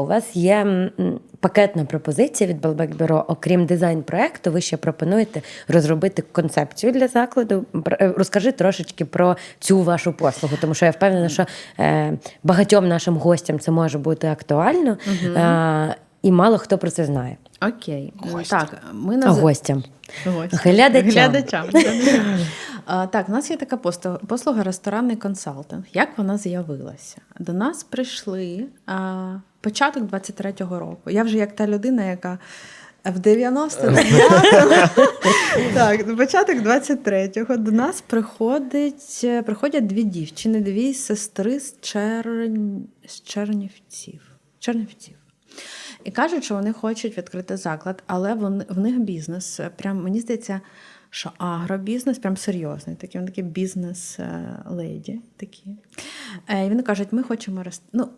У вас є пакетна пропозиція від Bureau. Окрім дизайн-проекту, ви ще пропонуєте розробити концепцію для закладу. Е, Розкажи трошечки про цю вашу послугу, тому що я впевнена, що е, багатьом нашим гостям це може бути актуально, е, і мало хто про це знає. Окей. Гостям. Так, ми А наз... гостям. Гостям. Глядачам. Глядачам. Так, у нас є така послуга ресторанний консалтинг. Як вона з'явилася? До нас прийшли а, початок 23-го року. Я вже як та людина, яка в 99-му, так, початок 23-го до нас приходить, е, приходять дві дівчини, дві сестри з, Черн... з Чернівців. Чернівців. І кажуть, що вони хочуть відкрити заклад, але вони, в них бізнес. е, Прям мені здається, що агробізнес прям серйозний. Такі, вони такі бізнес-леді. Такі. Е, І вони кажуть, ми хочемо рес... Ну,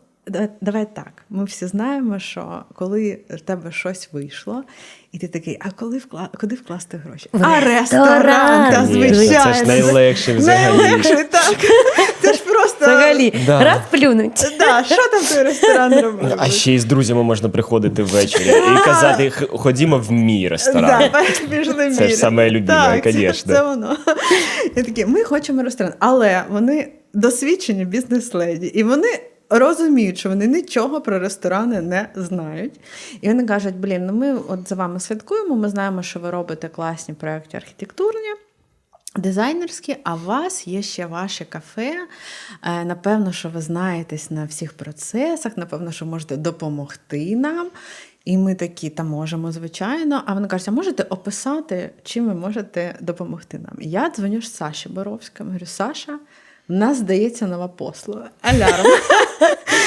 давай так. Ми всі знаємо, що коли в тебе щось вийшло, і ти такий, а коли вкла... куди вкласти гроші? В а ресторан! та, звичайно. Це ж найлегше взагалі. Найлегше, так. Це ж просто. Взагалі, Да. раз плюнуть. Да, що там той ресторан робить? А ще й з друзями можна приходити ввечері і казати, ходімо в мій ресторан. Да, пішли Це ж саме це- конечно. Це воно. І такі, ми хочемо ресторан, але вони досвідчені бізнес-леді, і вони розуміють, що вони нічого про ресторани не знають. І вони кажуть: блін, ну ми от за вами слідкуємо, ми знаємо, що ви робите класні проекти архітектурні. Дизайнерські, а у вас є ще ваше кафе. Е, Напевно, що ви знаєтесь на всіх процесах, напевно, що можете допомогти нам. І ми такі, та можемо, звичайно. А вони кажуть, а можете описати, чим ви можете допомогти нам? І я дзвоню ж Саші Боровському, говорю, Саша, нас здається нова послуга. Алярм.